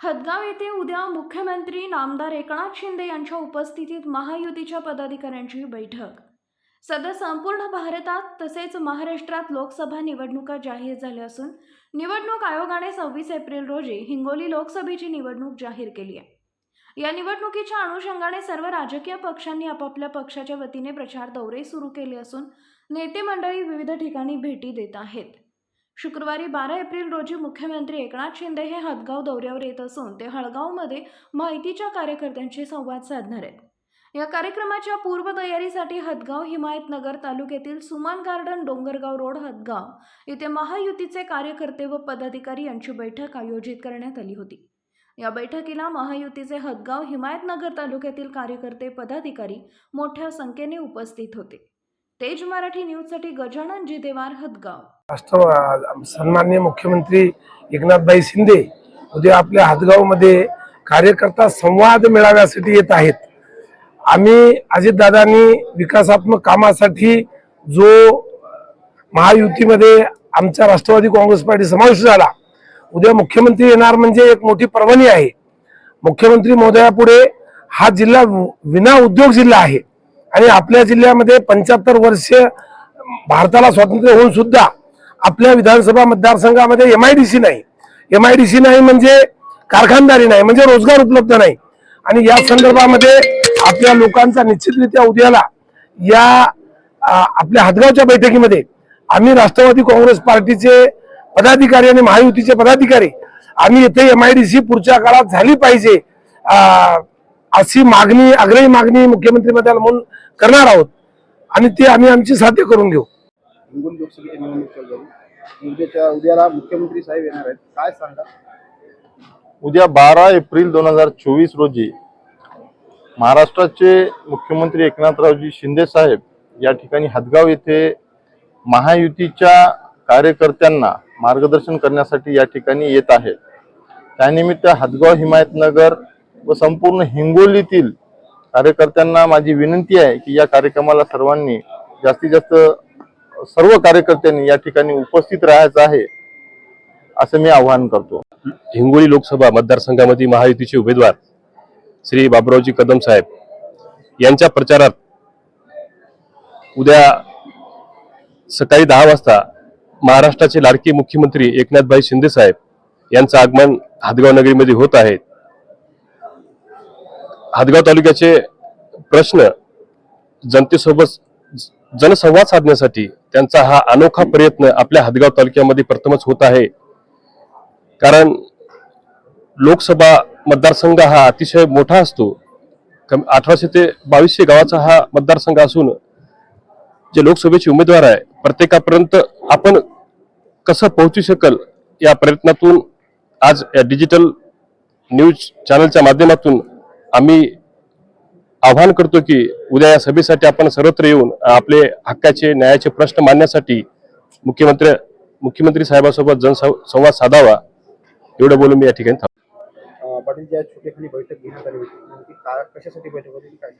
हदगाव येथे उद्या मुख्यमंत्री नामदार एकनाथ शिंदे यांच्या उपस्थितीत महायुतीच्या पदाधिकाऱ्यांची बैठक. सध्या संपूर्ण भारतात तसेच महाराष्ट्रात लोकसभा निवडणुका जाहीर झाल्या असून निवडणूक आयोगाने सव्वीस एप्रिल रोजी हिंगोली लोकसभेची निवडणूक जाहीर केली आहे. या निवडणुकीच्या अनुषंगाने सर्व राजकीय पक्षांनी आपापल्या पक्षाच्या वतीने प्रचार दौरे सुरू केले असून नेते मंडळी विविध ठिकाणी भेटी देत आहेत. शुक्रवारी बारा एप्रिल रोजी मुख्यमंत्री एकनाथ शिंदे हे हदगाव दौऱ्यावर येत असून ते हळगावमध्ये माहितीच्या कार्यकर्त्यांशी संवाद साधणार आहेत. या कार्यक्रमाच्या पूर्वतयारीसाठी हदगाव हिमायतनगर तालुक्यातील सुमन गार्डन डोंगरगाव रोड हदगाव येथे महायुतीचे कार्यकर्ते व पदाधिकारी यांची बैठक आयोजित करण्यात आली होती. या बैठकीला महायुतीचे हदगाव हिमायतनगर तालुक्यातील कार्यकर्ते पदाधिकारी मोठ्या संख्येने उपस्थित होते. तेज मराठी न्यूजसाठी गजानन जिदेवार हदगाव. राष्ट्र सन्माननीय मुख्यमंत्री एकनाथभाई शिंदे उद्या आपल्या हातगावमध्ये कार्यकर्ता संवाद मेळाव्यासाठी येत आहेत. आम्ही अजितदादांनी विकासात्मक कामासाठी जो महायुतीमध्ये आमच्या राष्ट्रवादी काँग्रेस पार्टी समावेश झाला उद्या मुख्यमंत्री येणार म्हणजे एक मोठी पर्वणी आहे. मुख्यमंत्री महोदयापुढे हा जिल्हा विना उद्योग जिल्हा आहे आणि आपल्या जिल्ह्यामध्ये पंच्याहत्तर वर्ष भारताला स्वातंत्र्य होऊन सुद्धा आपल्या विधानसभा मतदारसंघामध्ये एमआयडीसी नाही. एमआयडीसी नाही म्हणजे कारखानदारी नाही म्हणजे रोजगार उपलब्ध नाही. आणि या संदर्भामध्ये आपल्या लोकांचा निश्चितरित्या उद्याला या आपल्या हदगावच्या बैठकीमध्ये आम्ही राष्ट्रवादी काँग्रेस पार्टीचे पदाधिकारी आणि महायुतीचे पदाधिकारी आम्ही इथे एमआयडीसी पुढच्या काळात झाली पाहिजे अशी मागणी आग्रही मागणी मुख्यमंत्री म्हणून करणार आहोत. आणि ते आम्ही आमची साध्य करून घेऊ. हिंगोली लोकसभेची निवडणूक चालू उद्याच्या उद्याला मुख्यमंत्री साहेब येणार आहेत. काय सांगा? उद्या बारा एप्रिल दोन हजार चोवीस रोजी महाराष्ट्राचे मुख्यमंत्री एकनाथरावजी शिंदे साहेब या ठिकाणी हदगाव येथे महायुतीच्या कार्यकर्त्यांना मार्गदर्शन करण्यासाठी या ठिकाणी येत आहे त्यानिमित्त हदगाव हिमायतनगर व संपूर्ण हिंगोलीतील कार्यकर्त्यांना माझी विनंती आहे की या कार्यक्रमाला सर्वांनी जास्तीत जास्त सर्व कार्यकर्त्यांनी या ठिकाणी उपस्थित राहायचं आहे असं मी आवाहन करतो. हिंगोली लोकसभा मतदारसंघामध्ये महायुतीचे उमेदवार श्री बाबुरावजी कदम साहेब यांच्या प्रचारात उद्या सकाळी दहा वाजता महाराष्ट्राचे लाडके मुख्यमंत्री एकनाथभाई शिंदे साहेब यांचं आगमन हादगाव नगरीमध्ये होत आहे. हादगाव तालुक्याचे प्रश्न जनतेसोबत जनसंवाद साधण्यासाठी त्यांचा हा अनोखा प्रयत्न आपल्या हादगाव तालुक्यामध्ये प्रथमच होत आहे. कारण लोकसभा मतदारसंघ हा अतिशय मोठा असतो. कम- अठराशे ते बावीसशे गावाचा हा मतदारसंघ असून जे लोकसभेचे उमेदवार आहे प्रत्येकापर्यंत आपण कसं पोहोचू शकल या प्रयत्नातून आज या डिजिटल न्यूज चॅनलच्या माध्यमातून आम्ही आवाहन करतो की उद्या या सभेसाठी आपण सर्वत्र येऊन आपले हक्काचे न्यायाचे प्रश्न मांडण्यासाठी मुख्यमंत्री मुख्यमंत्री साहेबांसोबत जनसंवाद साधावा. एवढं बोलून मी या ठिकाणी थांबतो. अं, पाटील ज्या छोटेखानी बैठक घेण्यात आली होती. नेमकी काय कशासाठी बैठक होती? काय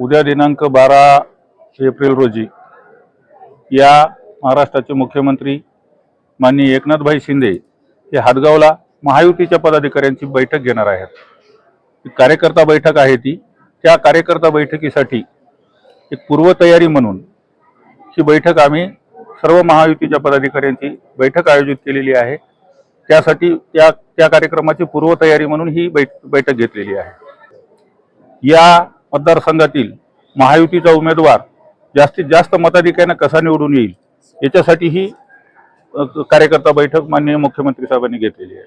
उद्या दिनांक बारा एप्रिल रोजी या महाराष्ट्राचे मुख्यमंत्री माननीय एकनाथभाई शिंदे हे हादगावला महायुतीच्या पदाधिकाऱ्यांची बैठक घेणार आहेत. ही कार्यकर्ता बैठक आहे ती. त्या कार्यकर्ता बैठकीसाठी एक पूर्वतयारी म्हणून ही बैठक आम्ही सर्व महायुतीच्या पदाधिकाऱ्यांची बैठक आयोजित केलेली आहे. त्यासाठी त्या त्या कार्यक्रमाची पूर्वतयारी म्हणून ही बैठ बैठक घेतलेली आहे. या मतदारसंघातील महायुतीचा उमेदवार जास्तीत जास्त मताधिकाऱ्यांना कसा निवडून येईल याच्यासाठी ही कार्यकर्ता बैठक माननीय मुख्यमंत्री साहेबांनी घेतलेली आहे.